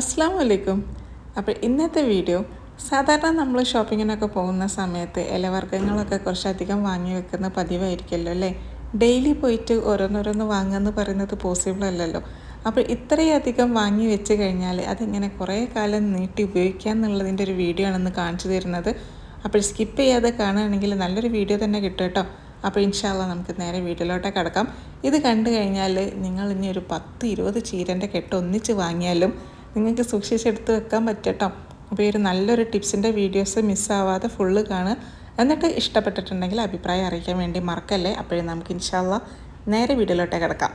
അസ്സാം വലൈക്കും അപ്പോൾ ഇന്നത്തെ വീഡിയോ സാധാരണ നമ്മൾ ഷോപ്പിങ്ങിനൊക്കെ പോകുന്ന സമയത്ത് ഇലവർഗങ്ങളൊക്കെ കുറച്ചധികം വാങ്ങി വെക്കുന്ന പതിവായിരിക്കുമല്ലോ അല്ലേ? ഡെയിലി പോയിട്ട് ഓരോന്നോരോന്ന് വാങ്ങുകയെന്ന് പറയുന്നത് പോസിബിൾ അല്ലല്ലോ. അപ്പോൾ ഇത്രയധികം വാങ്ങി വെച്ച് കഴിഞ്ഞാൽ അതിങ്ങനെ കുറേ കാലം നീട്ടി ഉപയോഗിക്കുക എന്നുള്ളതിന്റെ ഒരു വീഡിയോ ആണെന്ന് കാണിച്ചു തരുന്നത്. അപ്പോൾ സ്കിപ്പ് ചെയ്യാതെ കാണുകയാണെങ്കിൽ നല്ലൊരു വീഡിയോ തന്നെ കിട്ടും കേട്ടോ. അപ്പോൾ ഇൻഷാല്ല നമുക്ക് നേരെ വീട്ടിലോട്ടേ കിടക്കാം. ഇത് കണ്ടു കഴിഞ്ഞാൽ നിങ്ങൾ ഇനി ഒരു പത്ത് ഇരുപത് ചീരന്റെ കെട്ട് ഒന്നിച്ച് വാങ്ങിയാലും നിങ്ങൾക്ക് സൂക്ഷിച്ചെടുത്ത് വെക്കാൻ പറ്റട്ടോ. അപ്പോൾ ഈ ഒരു നല്ലൊരു ടിപ്സിന്റെ വീഡിയോസ് മിസ്സാവാതെ ഫുള്ള് കാണുക. എന്നിട്ട് ഇഷ്ടപ്പെട്ടിട്ടുണ്ടെങ്കിൽ അഭിപ്രായം അറിയിക്കാൻ വേണ്ടി മറക്കല്ലേ? അപ്പോഴും നമുക്ക് ഇൻഷാല്ല നേരെ വീഡിയോയിലോട്ടേ കിടക്കാം.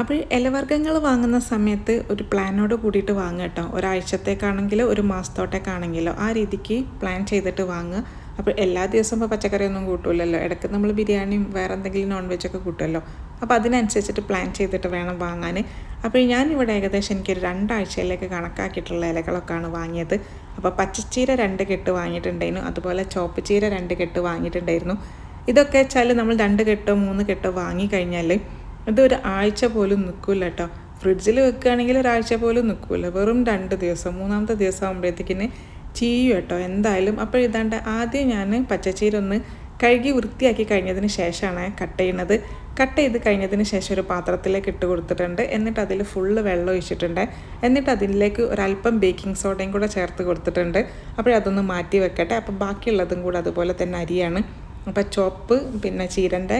അപ്പോൾ ഇലവർഗങ്ങൾ വാങ്ങുന്ന സമയത്ത് ഒരു പ്ലാനോട് കൂടിയിട്ട് വാങ്ങുക കേട്ടോ. ഒരാഴ്ചത്തേക്കാണെങ്കിലോ ഒരു മാസത്തോട്ടേക്കാണെങ്കിലോ ആ രീതിക്ക് പ്ലാൻ ചെയ്തിട്ട് വാങ്ങുക. അപ്പോൾ എല്ലാ ദിവസവും ഇപ്പോൾ പച്ചക്കറിയൊന്നും കൂട്ടില്ലല്ലോ ഇടയ്ക്ക് നമ്മൾ ബിരിയാണിയും വേറെ എന്തെങ്കിലും നോൺ വെജൊക്കെ കൂട്ടുമല്ലോ. അപ്പോൾ അതിനനുസരിച്ചിട്ട് പ്ലാൻ ചെയ്തിട്ട് വേണം വാങ്ങാൻ. അപ്പോൾ ഞാനിവിടെ ഏകദേശം എനിക്കൊരു രണ്ടാഴ്ചയിലേക്ക് കണക്കാക്കിയിട്ടുള്ള ഇലകളൊക്കെയാണ് വാങ്ങിയത്. അപ്പോൾ പച്ചച്ചീര രണ്ട് കെട്ട് വാങ്ങിയിട്ടുണ്ടായിരുന്നു. അതുപോലെ ചോപ്പ് ചീര രണ്ട് കെട്ട് വാങ്ങിയിട്ടുണ്ടായിരുന്നു. ഇതൊക്കെ വെച്ചാൽ നമ്മൾ രണ്ട് കെട്ടോ മൂന്ന് കെട്ടോ വാങ്ങിക്കഴിഞ്ഞാൽ ഇത് ഒരു ആഴ്ച പോലും നിൽക്കില്ല കേട്ടോ. ഫ്രിഡ്ജിൽ വെക്കുകയാണെങ്കിൽ ഒരാഴ്ച പോലും നിൽക്കില്ല. വെറും രണ്ട് ദിവസം മൂന്നാമത്തെ ദിവസം ആകുമ്പോഴത്തേക്കിന് ചീയും കേട്ടോ. എന്തായാലും അപ്പോൾ ഇതാണ്ട് ആദ്യം ഞാൻ പച്ചച്ചീര ഒന്ന് കഴുകി വൃത്തിയാക്കി കഴിഞ്ഞതിന് ശേഷമാണ് കട്ട് ചെയ്യുന്നത്. കട്ട് ചെയ്ത് കഴിഞ്ഞതിന് ശേഷം ഒരു പാത്രത്തിലേക്ക് ഇട്ട് കൊടുത്തിട്ടുണ്ട്. എന്നിട്ട് അതിൽ ഫുള്ള് വെള്ളം ഒഴിച്ചിട്ടുണ്ട്. എന്നിട്ട് അതിലേക്ക് ഒരല്പം ബേക്കിംഗ് സോഡയും കൂടെ ചേർത്ത് കൊടുത്തിട്ടുണ്ട്. അപ്പോഴതൊന്ന് മാറ്റി വെക്കട്ടെ. അപ്പോൾ ബാക്കിയുള്ളതും കൂടെ അതുപോലെ തന്നെ അരിയാണ്. അപ്പോൾ ചോപ്പ് പിന്നെ ചീരന്റെ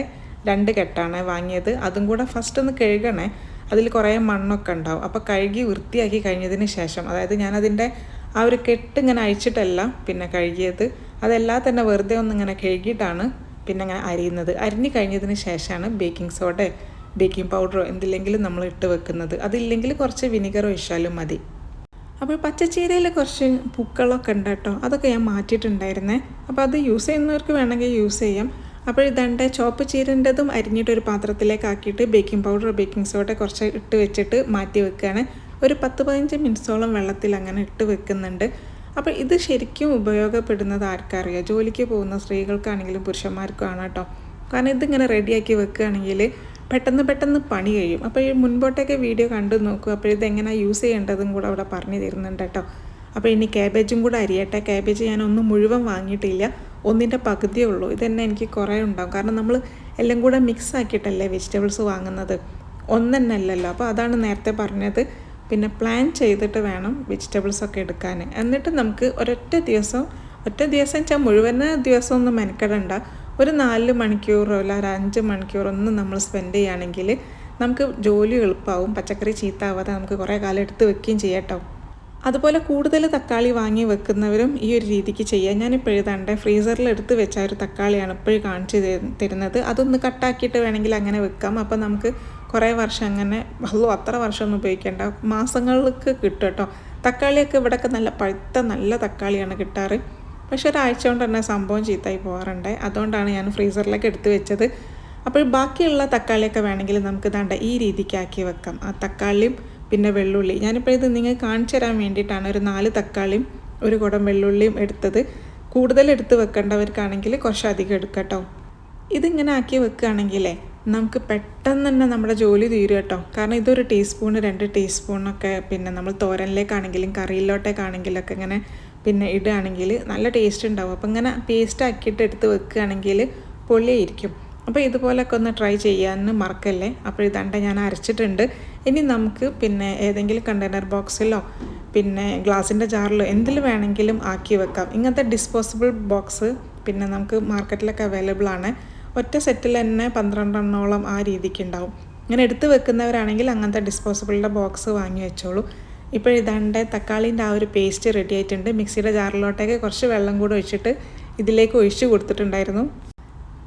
രണ്ട് കെട്ടാണ് വാങ്ങിയത്. അതും കൂടെ ഫസ്റ്റ് ഒന്ന് കഴുകണേ. അതിൽ കുറേ മണ്ണൊക്കെ ഉണ്ടാവും. അപ്പോൾ കഴുകി വൃത്തിയാക്കി കഴിഞ്ഞതിന് ശേഷം അതായത് ഞാനതിന്റെ ആ ഒരു കെട്ട് ഇങ്ങനെ അഴിച്ചിട്ടല്ല പിന്നെ കഴുകിയത്. അതെല്ലാം തന്നെ വെറുതെ ഒന്ന് ഇങ്ങനെ കഴുകിയിട്ടാണ് പിന്നെ അങ്ങനെ അരിയുന്നത്. അരിഞ്ഞ് കഴിഞ്ഞതിന് ശേഷമാണ് ബേക്കിംഗ് സോഡ ബേക്കിംഗ് പൗഡറോ എന്തില്ലെങ്കിലും നമ്മൾ ഇട്ട് വെക്കുന്നത്. അതില്ലെങ്കിൽ കുറച്ച് വിനിഗർ ഒഴിച്ചാലും മതി. അപ്പോൾ പച്ചച്ചീരയിൽ കുറച്ച് പൂക്കളൊക്കെ ഉണ്ട് കേട്ടോ. അതൊക്കെ ഞാൻ മാറ്റിയിട്ടുണ്ടായിരുന്നേ. അപ്പോൾ അത് യൂസ് ചെയ്യുന്നവർക്ക് വേണമെങ്കിൽ യൂസ് ചെയ്യാം. അപ്പോൾ ഇതണ്ട് ചോപ്പ് ചീരന്റെതും അരിഞ്ഞിട്ട് ഒരു പാത്രത്തിലേക്ക് ആക്കിയിട്ട് ബേക്കിംഗ് പൗഡർ ബേക്കിംഗ് സോഡ കുറച്ച് ഇട്ട് വെച്ചിട്ട് മാറ്റി വെക്കുകയാണ്. ഒരു പത്ത് പതിനഞ്ച് മിനിറ്റ്സോളം വെള്ളത്തിൽ അങ്ങനെ ഇട്ട് വെക്കുന്നുണ്ട്. അപ്പോൾ ഇത് ശരിക്കും ഉപയോഗപ്പെടുന്നത് ആർക്കറിയാം? ജോലിക്ക് പോകുന്ന സ്ത്രീകൾക്കാണെങ്കിലും പുരുഷന്മാർക്കും കേട്ടോ. കാരണം ഇതിങ്ങനെ റെഡിയാക്കി വെക്കുകയാണെങ്കിൽ പെട്ടെന്ന് പെട്ടെന്ന് പണി കഴിയും. അപ്പോൾ ഈ മുൻപോട്ടൊക്കെ വീഡിയോ കണ്ടു നോക്കും. അപ്പോൾ ഇതെങ്ങനെയാണ് യൂസ് ചെയ്യേണ്ടതും കൂടെ അവിടെ പറഞ്ഞു തരുന്നുണ്ട് കേട്ടോ. അപ്പോൾ ഇനി ക്യാബേജും കൂടെ അരിയട്ടെ. ക്യാബേജ് ഞാൻ ഒന്നും മുഴുവൻ വാങ്ങിയിട്ടില്ല. ഒന്നിന്റെ പകുതിയേ ഉള്ളൂ. ഇതന്നെ എനിക്ക് കുറേ ഉണ്ടാകും കാരണം നമ്മൾ എല്ലാം കൂടെ മിക്സ് ആക്കിയിട്ടല്ലേ വെജിറ്റബിൾസ് വാങ്ങുന്നത്? ഒന്നെന്നല്ലല്ലോ. അപ്പോൾ അതാണ് നേരത്തെ പറഞ്ഞത്. പിന്നെ പ്ലാൻ ചെയ്തിട്ട് വേണം വെജിറ്റബിൾസ് ഒക്കെ എടുക്കാൻ. എന്നിട്ട് നമുക്ക് ഒരൊറ്റ ദിവസം ഒറ്റ ദിവസം വെച്ചാൽ മുഴുവൻ ദിവസം ഒന്നും മെനക്കെടണ്ട. ഒരു നാല് മണിക്കൂറോ അല്ല ഒരു അഞ്ച് മണിക്കൂറോ ഒന്നും നമ്മൾ സ്പെൻഡ് ചെയ്യുകയാണെങ്കിൽ നമുക്ക് ജോലി എളുപ്പമാവും പച്ചക്കറി ചീത്താവാതെ നമുക്ക് കുറേ കാലം എടുത്ത് വെക്കുകയും ചെയ്യാം അതുപോലെ കൂടുതൽ തക്കാളി വാങ്ങി വെക്കുന്നവരും ഈ ഒരു രീതിക്ക് ചെയ്യാം. ഞാനിപ്പോൾ എഴുതാണ്ട് ഫ്രീസറിൽ എടുത്ത് വെച്ച ഒരു തക്കാളിയാണ് ഇപ്പോഴും കാണിച്ചു തരുന്നത്. അതൊന്ന് കട്ടാക്കിയിട്ട് വേണമെങ്കിൽ അങ്ങനെ വെക്കാം. അപ്പോൾ നമുക്ക് കുറേ വർഷം അങ്ങനെ വള്ളു അത്ര വർഷമൊന്നും ഉപയോഗിക്കേണ്ട. മാസങ്ങൾക്ക് കിട്ടും കേട്ടോ. തക്കാളിയൊക്കെ ഇവിടെയൊക്കെ നല്ല പഴുത്ത നല്ല തക്കാളിയാണ് കിട്ടാറ്. പക്ഷെ ഒരാഴ്ച കൊണ്ട് തന്നെ സംഭവം ചീത്തായി പോകാറുണ്ട്. അതുകൊണ്ടാണ് ഞാൻ ഫ്രീസറിലേക്ക് എടുത്ത് വെച്ചത്. അപ്പോൾ ബാക്കിയുള്ള തക്കാളിയൊക്കെ വേണമെങ്കിൽ നമുക്ക് ദാണ്ട ഈ രീതിക്കാക്കി വെക്കാം. ആ തക്കാളിയും പിന്നെ വെള്ളുള്ളി. ഞാനിപ്പോൾ ഇത് നിങ്ങൾക്ക് കാണിച്ചു തരാൻ വേണ്ടിയിട്ടാണ് ഒരു നാല് തക്കാളിയും ഒരു കുടം വെള്ളുള്ളിയും എടുത്തത്. കൂടുതൽ എടുത്ത് വെക്കേണ്ടവർക്കാണെങ്കിൽ കുറച്ചധികം എടുക്കട്ടോ ഇതിങ്ങനെ ആക്കി വെക്കുകയാണെങ്കിലേ നമുക്ക് പെട്ടെന്ന് തന്നെ നമ്മുടെ ജോലി തീരും കേട്ടോ. കാരണം ഇതൊരു ടീസ്പൂണ് രണ്ട് ടീസ്പൂണൊക്കെ പിന്നെ നമ്മൾ തോരനിലേക്കാണെങ്കിലും കറിയിലോട്ടേക്കാണെങ്കിലൊക്കെ ഇങ്ങനെ പിന്നെ ഇടുകയാണെങ്കിൽ നല്ല ടേസ്റ്റ് ഉണ്ടാവും. അപ്പോൾ ഇങ്ങനെ പേസ്റ്റ് ആക്കിയിട്ട് എടുത്ത് വെക്കുകയാണെങ്കിൽ പൊള്ളിയായിരിക്കും. അപ്പോൾ ഇതുപോലൊക്കെ ഒന്ന് ട്രൈ ചെയ്യാമെന്ന് മറക്കല്ലേ? അപ്പോൾ ഇതാണ്ട് ഞാൻ അരച്ചിട്ടുണ്ട്. ഇനി നമുക്ക് പിന്നെ ഏതെങ്കിലും കണ്ടെയ്നർ ബോക്സിലോ പിന്നെ ഗ്ലാസിന്റെ ജാറിലോ എന്തിൽ വേണമെങ്കിലും ആക്കി വെക്കാം. ഇങ്ങനത്തെ ഡിസ്പോസിബിൾ ബോക്സ് പിന്നെ നമുക്ക് മാർക്കറ്റിലൊക്കെ അവൈലബിൾ ആണ്. ഒറ്റ സെറ്റിൽ തന്നെ പന്ത്രണ്ടെണ്ണോളം ആ രീതിക്ക് ഉണ്ടാവും. ഇങ്ങനെ എടുത്ത് വെക്കുന്നവരാണെങ്കിൽ അങ്ങനത്തെ ഡിസ്പോസിബിളിന്റെ ബോക്സ് വാങ്ങി വെച്ചോളൂ. ഇപ്പോൾ ഇതാണ്ട് തക്കാളിന്റെ ആ ഒരു പേസ്റ്റ് റെഡി ആയിട്ടുണ്ട്. മിക്സിയുടെ ജാറിലോട്ടേക്ക് കുറച്ച് വെള്ളം കൂടെ ഒഴിച്ചിട്ട് ഇതിലേക്ക് ഒഴിച്ചു കൊടുത്തിട്ടുണ്ടായിരുന്നു.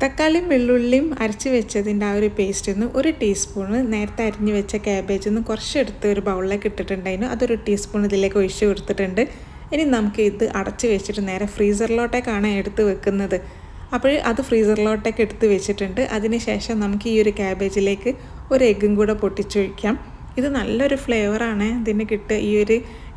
തക്കാളിയും വെള്ളുള്ളിയും അരച്ച് വെച്ചതിന്റെ ആ ഒരു പേസ്റ്റിൽ നിന്ന് ഒരു ടീസ്പൂണ് നേരത്തെ അരിഞ്ഞ് വെച്ച ക്യാബേജിൽ നിന്ന് കുറച്ചെടുത്ത് ഒരു ബൗളിലേക്ക് ഇട്ടിട്ടുണ്ടായിരുന്നു. അതൊരു ടീസ്പൂൺ ഇതിലേക്ക് ഒഴിച്ചു കൊടുത്തിട്ടുണ്ട്. ഇനി നമുക്ക് ഇത് അടച്ച് വെച്ചിട്ട് നേരെ ഫ്രീസറിലോട്ടേക്കാണ് എടുത്ത് വെക്കുന്നത്. അപ്പോൾ അത് ഫ്രീസറിലോട്ടൊക്കെ എടുത്ത് വെച്ചിട്ടുണ്ട്. അതിന് ശേഷം നമുക്ക് ഈ ഒരു ക്യാബേജിലേക്ക് ഒരു എഗ്ഗും കൂടെ പൊട്ടിച്ചൊഴിക്കാം ഇത് നല്ലൊരു ഫ്ലേവറാണ് ഇതിന് കിട്ടുക ഈ ഒരു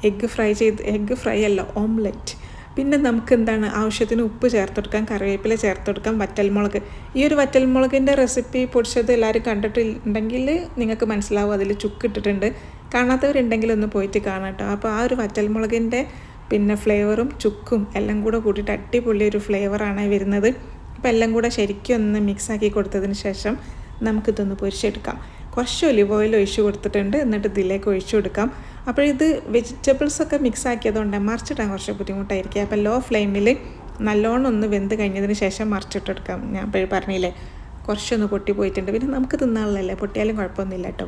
എഗ്ഗ് ഫ്രൈ ചെയ്ത് എഗ്ഗ് ഫ്രൈ അല്ല ഓംലെറ്റ് പിന്നെ നമുക്ക് എന്താണ് ആവശ്യത്തിന് ഉപ്പ് ചേർത്ത് കൊടുക്കാം കറിവേപ്പില ചേർത്ത് കൊടുക്കാം വറ്റൽമുളക്. ഈ ഒരു വറ്റൽമുളകിന്റെ റെസിപ്പി പൊടിച്ചത് എല്ലാവരും കണ്ടിട്ടുണ്ടെങ്കിൽ നിങ്ങൾക്ക് മനസ്സിലാവും അതിൽ ചുക്കിട്ടിട്ടുണ്ട് കാണാത്തവരുണ്ടെങ്കിൽ ഒന്ന് പോയിട്ട് കാണാം കേട്ടോ അപ്പോൾ ആ ഒരു വറ്റൽമുളകിന്റെ പിന്നെ ഫ്ലേവറും ചുക്കും എല്ലാം കൂടെ കൂട്ടിയിട്ട് അടിപൊളി ഒരു ഫ്ലേവറാണ് വരുന്നത്. അപ്പോൾ എല്ലാം കൂടെ ശരിക്കും ഒന്ന് മിക്സാക്കി കൊടുത്തതിന് ശേഷം നമുക്കിതൊന്ന് പൊരിച്ചെടുക്കാം. കുറച്ച് ഒലിവ് ഓയിൽ ഒഴിച്ചു കൊടുത്തിട്ടുണ്ട് എന്നിട്ട് ഇതിലേക്ക് ഒഴിച്ചു കൊടുക്കാം. അപ്പോൾ ഇത് വെജിറ്റബിൾസൊക്കെ മിക്സ് ആക്കിയതുകൊണ്ട് മറിച്ചിടാൻ കുറച്ച് ബുദ്ധിമുട്ടായിരിക്കും. അപ്പോൾ ലോ ഫ്ലെയിമിൽ നല്ലോണം ഒന്ന് വെന്ത് കഴിഞ്ഞതിന് ശേഷം മറിച്ചിട്ടെടുക്കാം. ഞാൻ ഇപ്പോൾ പറഞ്ഞില്ലേ കുറച്ചൊന്ന് പൊട്ടി പോയിട്ടുണ്ട് പിന്നെ നമുക്ക് തിന്നാളല്ലേ പൊട്ടിയാലും കുഴപ്പമൊന്നുമില്ല കേട്ടോ.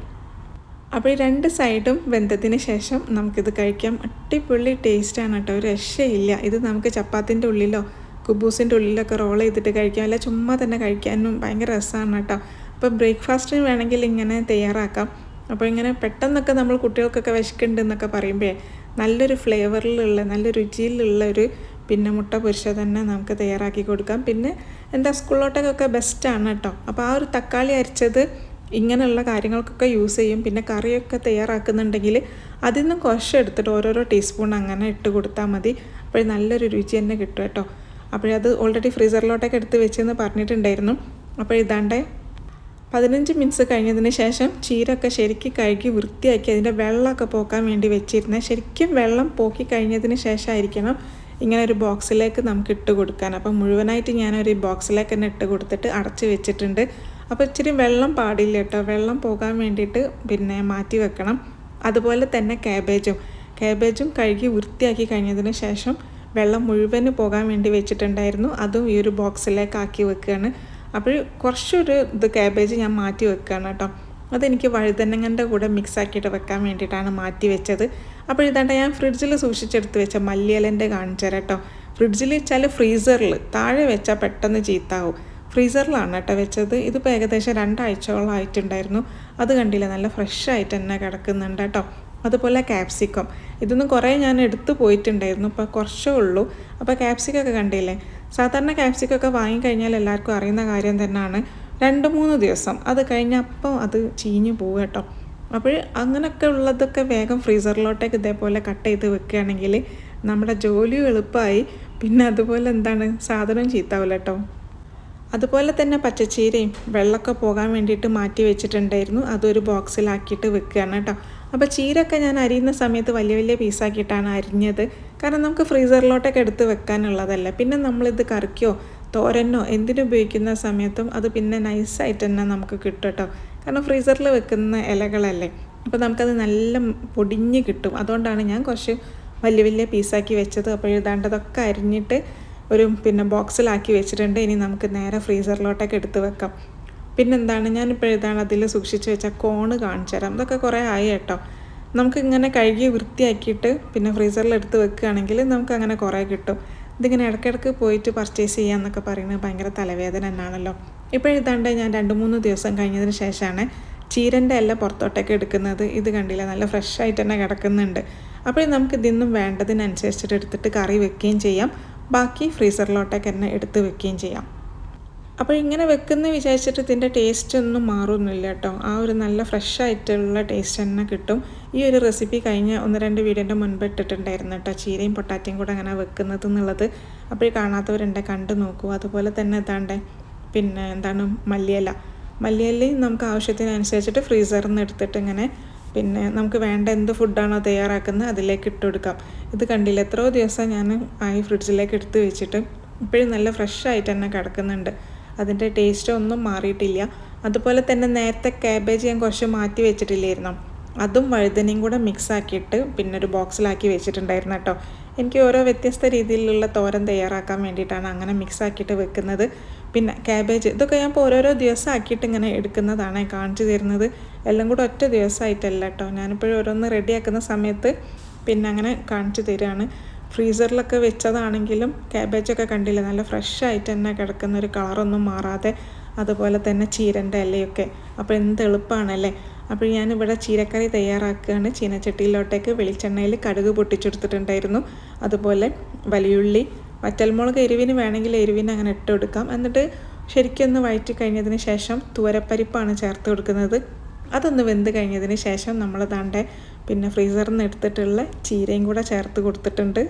അപ്പോൾ ഈ രണ്ട് സൈഡും വെന്തതിന് ശേഷം നമുക്കിത് കഴിക്കാം. അടിപൊളി ടേസ്റ്റാണ് കേട്ടോ. ഒരു രക്ഷയില്ല. ഇത് നമുക്ക് ചപ്പാത്തിന്റെ ഉള്ളിലോ കുബൂസിന്റെ ഉള്ളിലൊക്കെ റോൾ ചെയ്തിട്ട് കഴിക്കാം. അല്ല ചുമ്മാ തന്നെ കഴിക്കാനും ഭയങ്കര രസമാണ് കേട്ടോ. അപ്പോൾ ബ്രേക്ക്ഫാസ്റ്റിന് വേണമെങ്കിൽ ഇങ്ങനെ തയ്യാറാക്കാം. അപ്പോൾ ഇങ്ങനെ പെട്ടെന്നൊക്കെ നമ്മൾ കുട്ടികൾക്കൊക്കെ വിശക്കുന്നുണ്ട് എന്നൊക്കെ പറയുമ്പോഴേ നല്ലൊരു ഫ്ലേവറിലുള്ള നല്ല രുചിയിലുള്ള ഒരു പിന്നെ മുട്ട പൊരിച്ച തന്നെ നമുക്ക് തയ്യാറാക്കി കൊടുക്കാം. പിന്നെ എന്താ സ്കൂളിലോട്ടൊക്കെ ബെസ്റ്റാണ് കേട്ടോ. അപ്പോൾ ആ ഒരു തക്കാളി അരിച്ചത് ഇങ്ങനെയുള്ള കാര്യങ്ങൾക്കൊക്കെ യൂസ് ചെയ്യും. പിന്നെ കറിയൊക്കെ തയ്യാറാക്കുന്നുണ്ടെങ്കിൽ അതിൽ നിന്ന് കുറച്ച് എടുത്തിട്ട് ഓരോരോ ടീസ്പൂൺ അങ്ങനെ ഇട്ട് കൊടുത്താൽ മതി. അപ്പോൾ നല്ലൊരു രുചി തന്നെ കിട്ടും കേട്ടോ. അപ്പോഴത് ഓൾറെഡി ഫ്രീസറിലോട്ടൊക്കെ എടുത്ത് വെച്ചെന്ന് പറഞ്ഞിട്ടുണ്ടായിരുന്നു. അപ്പോൾ ഇതാണ്ട്. പതിനഞ്ച് മിനിറ്റ്സ് കഴിഞ്ഞതിന് ശേഷം ചീരൊക്കെ ശരിക്കും കഴുകി വൃത്തിയാക്കി അതിന്റെ വെള്ളമൊക്കെ പോക്കാൻ വേണ്ടി വെച്ചിരുന്നത് ശരിക്കും വെള്ളം പോക്കി കഴിഞ്ഞതിന് ശേഷമായിരിക്കണം ഇങ്ങനെ ഒരു ബോക്സിലേക്ക് നമുക്ക് ഇട്ട് കൊടുക്കാൻ. അപ്പം മുഴുവനായിട്ട് ഞാനൊരു ബോക്സിലേക്ക് തന്നെ ഇട്ട് കൊടുത്തിട്ട് അടച്ച് വെച്ചിട്ടുണ്ട്. അപ്പോൾ ഇച്ചിരി വെള്ളം പാടില്ല കേട്ടോ. വെള്ളം പോകാൻ വേണ്ടിയിട്ട് പിന്നെ മാറ്റി വെക്കണം. അതുപോലെ തന്നെ ക്യാബേജും ക്യാബേജും കഴുകി വൃത്തിയാക്കി കഴിഞ്ഞതിന് ശേഷം വെള്ളം മുഴുവൻ പോകാൻ വേണ്ടി വെച്ചിട്ടുണ്ടായിരുന്നു. അതും ഈ ഒരു ബോക്സിലേക്ക് ആക്കി വെക്കുകയാണ് അപ്പോൾ കുറച്ചൊരു ഇത് ക്യാബേജ് ഞാൻ മാറ്റി വെക്കുകയാണ് കേട്ടോ. അതെനിക്ക് വഴുതനങ്ങന്റെ കൂടെ മിക്സ് ആക്കിയിട്ട് വെക്കാൻ വേണ്ടിയിട്ടാണ് മാറ്റി വെച്ചത്. അപ്പോൾ ഇതാണ്ട് ഞാൻ ഫ്രിഡ്ജിൽ സൂക്ഷിച്ചെടുത്ത് വെച്ച മല്ലിയലന്റെ കാണിച്ചു തരാം കേട്ടോ. ഫ്രിഡ്ജിൽ വെച്ചാൽ ഫ്രീസറിൽ താഴെ വെച്ചാൽ പെട്ടെന്ന് ചീത്താവും. ഫ്രീസറിലാണ് കേട്ടോ വെച്ചത്. ഇതിപ്പോൾ ഏകദേശം രണ്ടാഴ്ചകളായിട്ടുണ്ടായിരുന്നു അത് കണ്ടില്ല നല്ല ഫ്രഷ് ആയിട്ട് തന്നെ കിടക്കുന്നുണ്ട് കേട്ടോ അതുപോലെ ക്യാപ്സിക്കം. ഇതൊന്നും കുറേ ഞാൻ എടുത്തു പോയിട്ടുണ്ടായിരുന്നു ഇപ്പോൾ കുറച്ചേ ഉള്ളൂ. അപ്പോൾ ക്യാപ്സിക്കൊക്കെ കണ്ടില്ലേ സാധാരണ ക്യാപ്സിക്കൊക്കെ വാങ്ങിക്കഴിഞ്ഞാൽ എല്ലാവർക്കും അറിയുന്ന കാര്യം തന്നെയാണ് രണ്ട് മൂന്ന് ദിവസം. അത് കഴിഞ്ഞ അപ്പം അത് ചീഞ്ഞു പോവുക കേട്ടോ അപ്പോൾ അങ്ങനെയൊക്കെ ഉള്ളതൊക്കെ വേഗം ഫ്രീസറിലോട്ടേക്ക് ഇതേപോലെ കട്ട് ചെയ്ത് വെക്കുകയാണെങ്കിൽ നമ്മുടെ ജോലിയും എളുപ്പമായി. പിന്നെ അതുപോലെ എന്താണ് സാധനം ചീത്താവില്ല കേട്ടോ. അതുപോലെ തന്നെ പച്ചച്ചീരയും വെള്ളമൊക്കെ പോകാൻ വേണ്ടിയിട്ട് മാറ്റി വെച്ചിട്ടുണ്ടായിരുന്നു. അതൊരു ബോക്സിലാക്കിയിട്ട് വെക്കുകയാണ് കേട്ടോ. അപ്പോൾ ചീരൊക്കെ ഞാൻ അരിയുന്ന സമയത്ത് വലിയ വലിയ പീസാക്കിയിട്ടാണ് അരിഞ്ഞത്. കാരണം നമുക്ക് ഫ്രീസറിലോട്ടൊക്കെ എടുത്ത് വെക്കാനുള്ളതല്ല. പിന്നെ നമ്മളിത് കറിക്കോ തോരനോ എന്തിനുപയോഗിക്കുന്ന സമയത്തും അത് പിന്നെ നൈസായിട്ട് തന്നെ നമുക്ക് കിട്ടും കേട്ടോ. കാരണം ഫ്രീസറിൽ വെക്കുന്ന ഇലകളല്ലേ. അപ്പോൾ നമുക്കത് നല്ല പൊടിഞ്ഞ് കിട്ടും. അതുകൊണ്ടാണ് ഞാൻ കുറച്ച് വലിയ വലിയ പീസാക്കി വെച്ചത്. അപ്പോൾ എഴുതാണ്ടതൊക്കെ അരിഞ്ഞിട്ട് ഒരു പിന്നെ ബോക്സിലാക്കി വെച്ചിട്ടുണ്ട്. ഇനി നമുക്ക് നേരെ ഫ്രീസറിലോട്ടൊക്കെ എടുത്ത് വെക്കാം. പിന്നെന്താണ്? ഞാനിപ്പോൾ എഴുതാണ് അതിൽ സൂക്ഷിച്ച് വെച്ച കോണ് കാണിച്ചു തരാം. ഇതൊക്കെ കുറേ ആയി കേട്ടോ. നമുക്ക് ഇങ്ങനെ കഴുകി വൃത്തിയാക്കിയിട്ട് പിന്നെ ഫ്രീസറിൽ എടുത്ത് വെക്കുകയാണെങ്കിൽ നമുക്ക് അങ്ങനെ കുറേ കിട്ടും. ഇതിങ്ങനെ ഇടയ്ക്കിടയ്ക്ക് പോയിട്ട് പർച്ചേസ് ചെയ്യാന്നൊക്കെ പറയുന്നത് ഭയങ്കര തലവേദന തന്നെയാണല്ലോ. ഇപ്പോൾ എഴുതാണ്ട് ഞാൻ രണ്ട് മൂന്ന് ദിവസം കഴിഞ്ഞതിന് ശേഷമാണ് ചീരന്റെ എല്ലാം പുറത്തോട്ടൊക്കെ എടുക്കുന്നത്. ഇത് കണ്ടില്ല? നല്ല ഫ്രഷ് ആയിട്ട് തന്നെ കിടക്കുന്നുണ്ട്. അപ്പോൾ നമുക്ക് ഇതിന്നും വേണ്ടതിനനുസരിച്ചിട്ട് എടുത്തിട്ട് കറി വെക്കുകയും ചെയ്യാം. ബാക്കി ഫ്രീസറിലോട്ടേക്ക് തന്നെ എടുത്ത് വെക്കുകയും ചെയ്യാം. അപ്പോൾ ഇങ്ങനെ വെക്കുന്ന വിചാരിച്ചിട്ട് ഇതിന്റെ ടേസ്റ്റ് ഒന്നും മാറുന്നില്ല കേട്ടോ. ആ ഒരു നല്ല ഫ്രഷ് ആയിട്ടുള്ള ടേസ്റ്റ് തന്നെ കിട്ടും. ഈ ഒരു റെസിപ്പി കഴിഞ്ഞ ഒന്ന് രണ്ട് വീഡിയോന്റെ മുൻപ് ഇട്ടിട്ടുണ്ടായിരുന്നു കേട്ടോ. ചീരയും പൊട്ടാറ്റയും കൂടെ അങ്ങനെ വെക്കുന്നത് എന്നുള്ളത്. അപ്പോൾ കാണാത്തവരുണ്ട് കണ്ടു നോക്കൂ. അതുപോലെ തന്നെ എന്താണ്ട് പിന്നെ എന്താണ് മല്ലിയല. മല്ലിയിലയും നമുക്ക് ആവശ്യത്തിനനുസരിച്ചിട്ട് ഫ്രീസറിൽ നിന്ന് എടുത്തിട്ട് ഇങ്ങനെ പിന്നെ നമുക്ക് വേണ്ട എന്ത് ഫുഡാണോ തയ്യാറാക്കുന്നത് അതിലേക്ക് ഇട്ട് കൊടുക്കാം. ഇത് കണ്ടില്ല? എത്രയോ ദിവസം ഞാൻ ഈ ഫ്രിഡ്ജിലേക്ക് എടുത്ത് വെച്ചിട്ട് ഇപ്പോഴും നല്ല ഫ്രഷ് ആയിട്ട് തന്നെ കിടക്കുന്നുണ്ട്. അതിന്റെ ടേസ്റ്റ് ഒന്നും മാറിയിട്ടില്ല. അതുപോലെ തന്നെ നേരത്തെ കാബേജ് ഞാൻ കുറച്ച് മാറ്റി വെച്ചിട്ടില്ലായിരുന്നു. അതും വഴുതനയും കൂടെ മിക്സ് ആക്കിയിട്ട് പിന്നെ ഒരു ബോക്സിലാക്കി വെച്ചിട്ടുണ്ടായിരുന്നു കേട്ടോ. എനിക്ക് ഓരോ വ്യത്യസ്ത രീതിയിലുള്ള തോരൻ തയ്യാറാക്കാൻ വേണ്ടിയിട്ടാണ് അങ്ങനെ മിക്സ് ആക്കിയിട്ട് വെക്കുന്നത്. പിന്നെ കാബേജ് ഇതൊക്കെ ഞാൻ ഇപ്പോൾ ഓരോരോ ദിവസം ആക്കിയിട്ട് ഇങ്ങനെ എടുക്കുന്നതാണ് കാണിച്ചു തരുന്നത്. എല്ലാം കൂടെ ഒറ്റ ദിവസമായിട്ടല്ല കേട്ടോ. ഞാനിപ്പോഴും ഓരോന്ന് റെഡിയാക്കുന്ന സമയത്ത് പിന്നെ അങ്ങനെ കാണിച്ചു തരികയാണ് ഫ്രീസറിലൊക്കെ വെച്ചതാണെങ്കിലും ക്യാബേജൊക്കെ കണ്ടില്ല നല്ല ഫ്രഷ് ആയിട്ട് തന്നെ കിടക്കുന്ന ഒരു കളറൊന്നും മാറാതെ അതുപോലെ തന്നെ ചീരന്റെ ഇലയൊക്കെ. അപ്പോൾ എന്ത് എളുപ്പമാണല്ലേ അപ്പോൾ ഞാനിവിടെ ചീരക്കറി തയ്യാറാക്കുകയാണ്. ചീനച്ചട്ടിയിലോട്ടേക്ക് വെളിച്ചെണ്ണയിൽ കടുക് പൊട്ടിച്ചെടുത്തിട്ടുണ്ടായിരുന്നു. അതുപോലെ വലിയുള്ളി വറ്റൽമുളക് എരിവിന് വേണമെങ്കിൽ എരിവിന് അങ്ങനെ ഇട്ട് കൊടുക്കാം. എന്നിട്ട് ശരിക്കൊന്ന് വഴറ്റി കഴിഞ്ഞതിന് ശേഷം തുവരപ്പരിപ്പാണ് ചേർത്ത് കൊടുക്കുന്നത്. അതൊന്ന് വെന്ത് കഴിഞ്ഞതിന് ശേഷം നമ്മൾ താണ്ടെ പിന്നെ ഫ്രീസറിൽ നിന്ന് എടുത്തിട്ടുള്ള ചീരയും കൂടെ ചേർത്ത് കൊടുത്തിട്ടുണ്ട്.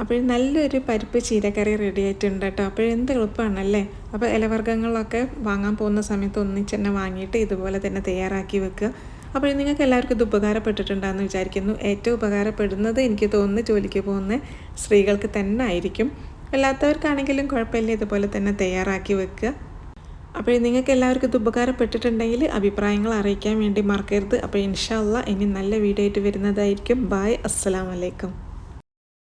അപ്പോൾ നല്ലൊരു പരിപ്പ് ചീരക്കറി റെഡി ആയിട്ടുണ്ട് കേട്ടോ അപ്പോൾ എന്ത് എളുപ്പമാണല്ലേ അപ്പോൾ ഇലവർഗങ്ങളൊക്കെ വാങ്ങാൻ പോകുന്ന സമയത്ത് ഒന്നിച്ച് തന്നെ വാങ്ങിയിട്ട് ഇതുപോലെ തന്നെ തയ്യാറാക്കി വെക്കുക. അപ്പോൾ നിങ്ങൾക്ക് എല്ലാവർക്കും ഇത് ഉപകാരപ്പെട്ടിട്ടുണ്ടെന്ന് വിചാരിക്കുന്നു. ഏറ്റവും ഉപകാരപ്പെടുന്നത് എനിക്ക് തോന്നുന്നു ജോലിക്ക് പോകുന്ന സ്ത്രീകൾക്ക് തന്നെ ആയിരിക്കും. അല്ലാത്തവർക്കാണെങ്കിലും കുഴപ്പമില്ല ഇതുപോലെ തന്നെ തയ്യാറാക്കി വെക്കുക. അപ്പോൾ നിങ്ങൾക്ക് എല്ലാവർക്കും ഇത് ഉപകാരപ്പെട്ടിട്ടുണ്ടെങ്കിൽ അഭിപ്രായങ്ങൾ അറിയിക്കാൻ വേണ്ടി മറക്കരുത്. അപ്പോൾ ഇൻഷാല്ല ഇനി നല്ല വീഡിയോ ആയിട്ട് വരുന്നതായിരിക്കും. ബായ് അസ്സലാമലൈക്കും